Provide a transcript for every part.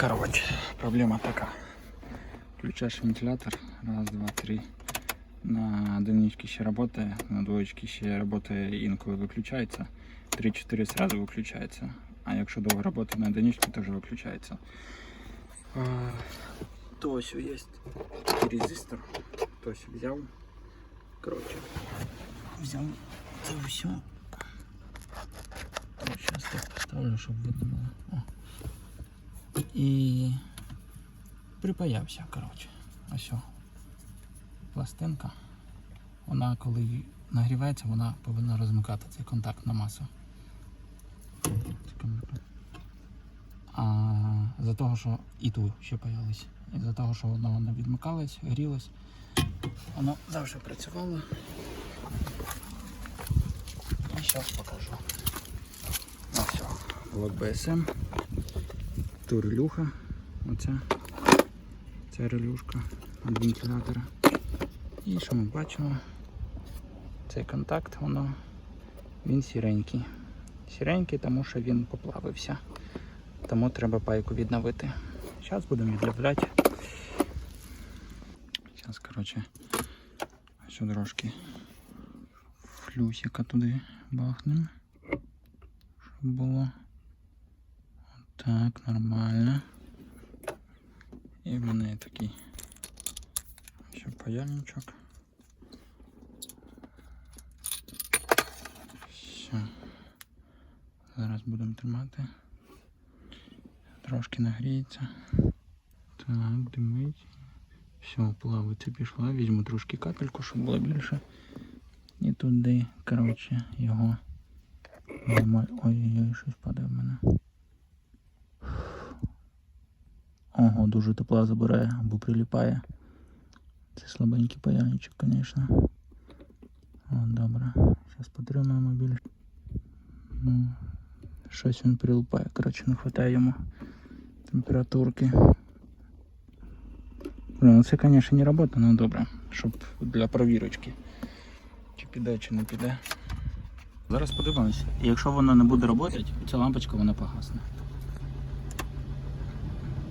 Короче, проблема така. Включаєш вентилятор, раз, два, три. На одиничці ще працює, на двоєчці ще працює інколи виключається. 3-4 сразу виключається. А якщо довго працює на одиничці, теж виключається. А, То ось є резистор. То ось взяв. Короче, взяв це все. Зараз так поставлю, щоб видно було. І припаявся, коротше. Ось. о. Пластинка. Вона коли нагрівається, вона повинна розмикати цей контакт на масу. А за того, що і ту ще появилось. І за того, що воно не відмикалось, грілось, воно завжди працювало. І зараз покажу. Ось. Блок BSM. Ту релюха. Оця. Ця релюшка від вентилятора. І що ми бачимо? Цей контакт, воно він сіренький. Сіренький, тому що він поплавився. Тому треба пайку відновити. Зараз будемо відновляти. Зараз, коротше, ще трошки флюсика туди бахнемо. Щоб було. Так, нормально. І в мене такий ще паяльничок. Все. Зараз будемо тримати. Трошки нагріється. Так, димить. Все, плавиться пішла. Візьму трошки капельку, щоб було більше. І туди, коротше, його. Ой-ой-ой, щось падає в мене. Ого, дуже тепла забирає або приліпає. Це слабенький паяльничок, звісно. Добре. Зараз потримаємо більше. Ну, щось він прилипає. Коротше, не вистачає йому температурки. Блин, ну це, звісно, не робота, але добре. Щоб для провірочки. Чи піде, чи не піде. Зараз подивимося. І якщо воно не буде працювати, ця лампочка вона погасне.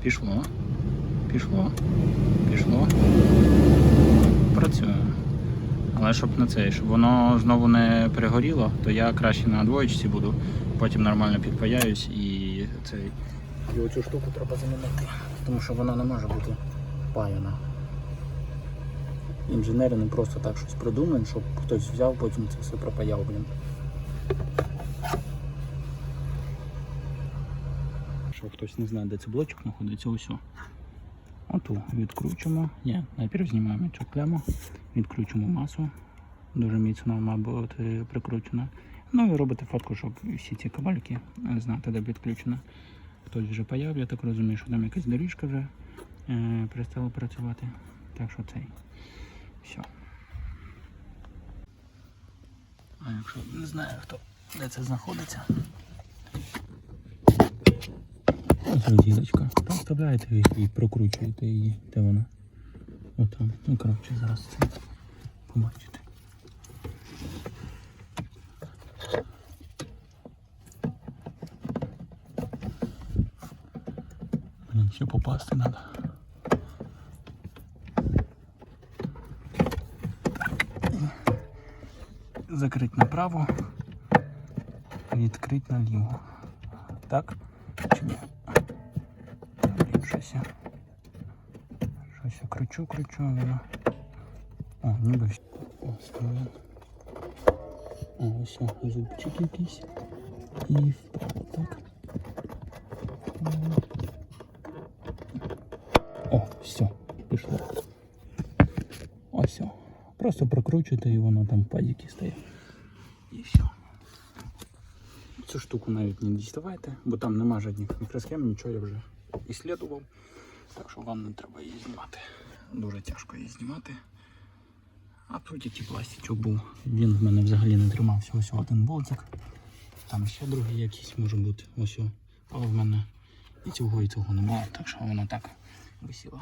Пішло. Пішло. Пішло. Працює. Але щоб на це, щоб воно знову не перегоріло, то я краще на двоєчці буду, потім нормально підпаяюсь і цей. І оцю штуку треба замінити, тому що вона не може бути паяна. Інженери не просто так щось придумають, щоб хтось взяв, потім це все пропаяв, блін. Якщо хтось не знає, де цей блочок знаходиться, ось. Оту відкручуємо. Ні, найперше знімаємо цю клему, відключимо масу. Дуже міцно має бути прикручена. Ну і робите фотку, щоб всі ці кабельки е, знати, де відключено. Хтось вже паяв, я так розумію, що там якась доріжка вже е, перестала працювати. Так що цей. Все. А якщо не знаю, хто де це знаходиться. Ділочка. Там вставляєте і прокручуєте її. Де вона? Отам. Ну коротше, зараз це побачите. Блін, ще попасти треба. Закрити направо, відкрити наліво. Так? Чи ні? Щось я. Щось я кручу, кручу, а воно. О, ніби все. О, стоїть. О, ось зубчик якийсь. І так. О, все, пішло. Ось. Просто прокручуєте і воно там падіки стає. І все. Цю штуку навіть не діставайте, бо там нема жодних мікросхем, нічого я вже іслідував. Так що вам не треба її знімати. Дуже тяжко її знімати. А тут який пластичок був. Він в мене взагалі не тримався. Ось один болтик. Там ще другий якийсь може бути. Ось. Але в мене і цього, і цього немає, так що воно так висіло.